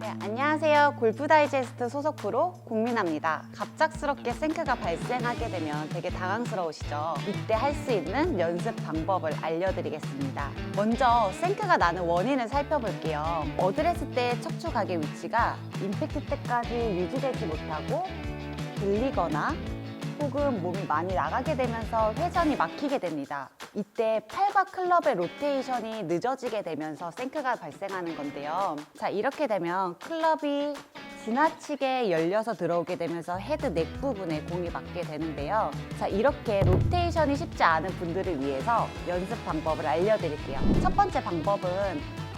네, 안녕하세요. 골프 다이제스트 소속 프로 공민아입니다. 갑작스럽게 생크가 발생하게 되면 되게 당황스러우시죠? 이때 할 수 있는 연습 방법을 알려드리겠습니다. 먼저 생크가 나는 원인을 살펴볼게요. 어드레스 때 척추 각의 위치가 임팩트 때까지 유지되지 못하고 들리거나 혹은 몸이 많이 나가게 되면서 회전이 막히게 됩니다. 이때 팔과 클럽의 로테이션이 늦어지게 되면서 생크가 발생하는 건데요. 자, 이렇게 되면 클럽이 지나치게 열려서 들어오게 되면서 헤드 넥 부분에 공이 맞게 되는데요. 자, 이렇게 로테이션이 쉽지 않은 분들을 위해서 연습 방법을 알려드릴게요. 첫 번째 방법은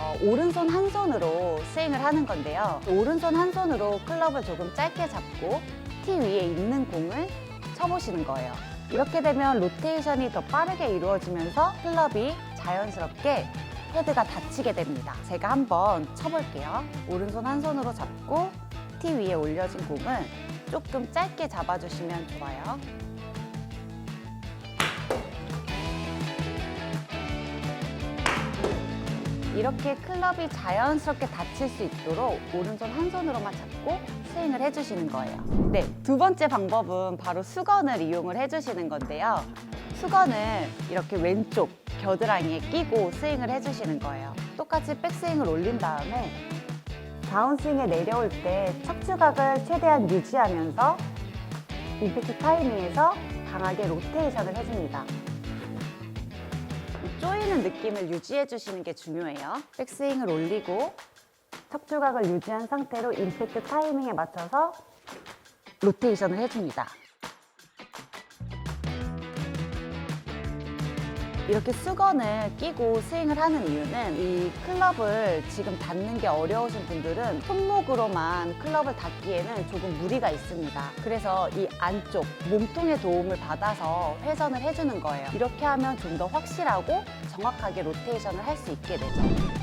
어, 오른손 한 손으로 스윙을 하는 건데요. 오른손 한 손으로 클럽을 조금 짧게 잡고 티 위에 있는 공을 쳐보시는 거예요. 이렇게 되면 로테이션이 더 빠르게 이루어지면서 클럽이 자연스럽게 헤드가 닫히게 됩니다. 제가 한번 쳐볼게요. 오른손 한 손으로 잡고 티 위에 올려진 공을 조금 짧게 잡아주시면 좋아요. 이렇게 클럽이 자연스럽게 닫힐 수 있도록 오른손 한 손으로만 잡고 스윙을 해주시는 거예요. 네, 두 번째 방법은 바로 수건을 이용을 해주시는 건데요. 수건을 이렇게 왼쪽 겨드랑이에 끼고 스윙을 해주시는 거예요. 똑같이 백스윙을 올린 다음에 다운스윙에 내려올 때 척추각을 최대한 유지하면서 임팩트 타이밍에서 강하게 로테이션을 해줍니다. 이 쪼이는 느낌을 유지해 주시는 게 중요해요. 백스윙을 올리고 척추각을 유지한 상태로 임팩트 타이밍에 맞춰서 로테이션을 해줍니다. 이렇게 수건을 끼고 스윙을 하는 이유는 이 클럽을 지금 닫는 게 어려우신 분들은 손목으로만 클럽을 닫기에는 조금 무리가 있습니다. 그래서 이 안쪽 몸통의 도움을 받아서 회전을 해주는 거예요. 이렇게 하면 좀 더 확실하고 정확하게 로테이션을 할 수 있게 되죠.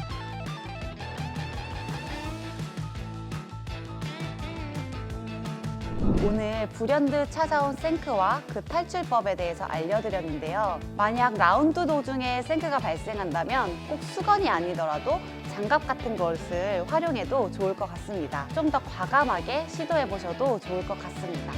오늘 불현듯 찾아온 생크와 그 탈출법에 대해서 알려드렸는데요. 만약 라운드 도중에 생크가 발생한다면 꼭 수건이 아니더라도 장갑 같은 것을 활용해도 좋을 것 같습니다. 좀 더 과감하게 시도해 보셔도 좋을 것 같습니다.